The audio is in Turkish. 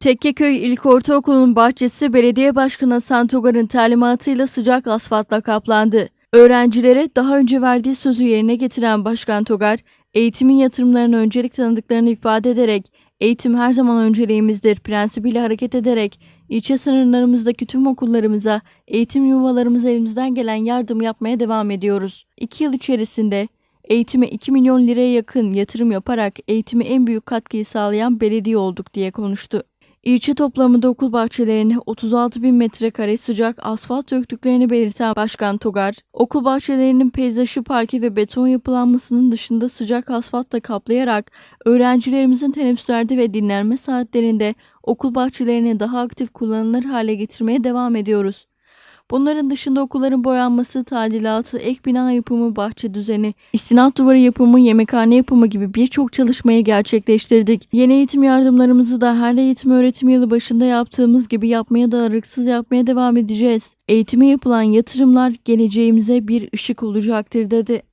Tekkeköy İlk Ortaokulu'nun bahçesi belediye başkanı Hasan Togar'ın talimatıyla sıcak asfaltla kaplandı. Öğrencilere daha önce verdiği sözü yerine getiren Başkan Togar, eğitimin yatırımlarına öncelik tanıdıklarını ifade ederek, eğitim her zaman önceliğimizdir prensibiyle hareket ederek, ilçe sınırlarımızdaki tüm okullarımıza, eğitim yuvalarımıza elimizden gelen yardım yapmaya devam ediyoruz. İki yıl içerisinde eğitime 2 milyon liraya yakın yatırım yaparak eğitime en büyük katkıyı sağlayan belediye olduk diye konuştu. İlçe toplamında okul bahçelerine 36 bin metrekare sıcak asfalt döktüklerini belirten Başkan Togar, okul bahçelerinin peyzajı parke ve beton yapılanmasının dışında sıcak asfaltla kaplayarak öğrencilerimizin teneffüslerde ve dinlenme saatlerinde okul bahçelerini daha aktif kullanılır hale getirmeye devam ediyoruz. Bunların dışında okulların boyanması, tadilatı, ek bina yapımı, bahçe düzeni, istinat duvarı yapımı, yemekhane yapımı gibi birçok çalışmayı gerçekleştirdik. Yeni eğitim yardımlarımızı da her eğitim öğretim yılı başında yaptığımız gibi yapmaya da aralıksız yapmaya devam edeceğiz. Eğitime yapılan yatırımlar geleceğimize bir ışık olacaktır dedi.